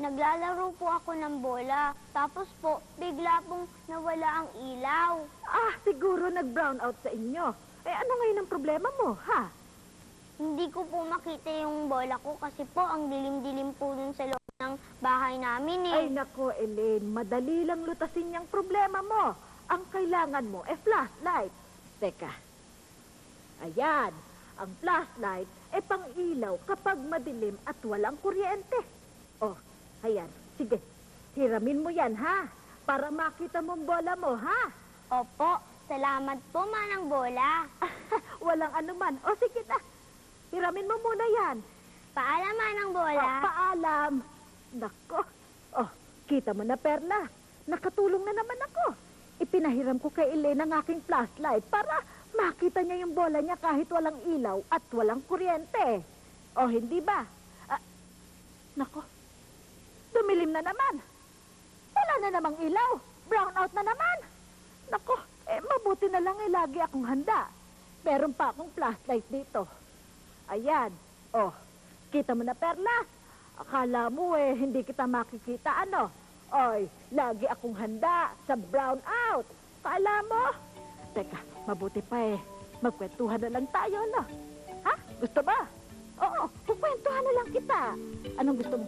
Naglalaro po ako ng bola. Tapos po, bigla pong nawala ang ilaw. Ah, siguro nag-brown out sa inyo. Eh, ano ngayon ang problema mo, ha? Hindi ko po makita yung bola ko kasi po ang dilim-dilim po dun sa loob ng bahay namin eh. Ay, nako, Elaine, madali lang lutasin yung problema mo. Ang kailangan mo, eh, flashlight. Teka. Ayan, ang flashlight, eh, pang ilaw kapag madilim at walang kuryente. Oh, ayan, sige. Hiramin mo yan, ha? Para makita mong bola mo, ha? Opo, salamat po manang bola. Walang anuman. O, sige na. Hiramin mo muna yan. Paalam manang bola. Ah, paalam. Nako. Oh, kita mo na, Perla. Nakatulong na naman ako. Ipinahiram ko kay Elaine ang aking flashlight para makita niya yung bola niya kahit walang ilaw at walang kuryente. O, hindi ba? Ah, nako. Dumilim na naman. Wala na namang ilaw. Brown out na naman. Nako, eh, mabuti na lang eh, lagi akong handa. Meron pa akong flashlight dito. Ayan. Oh, kita mo na, Perla. Akala mo eh, hindi kita makikita, ano? Oy, lagi akong handa sa brown out. Kala mo? Teka, mabuti pa eh. Magkwentuhan na lang tayo, no? Ha? Gusto ba?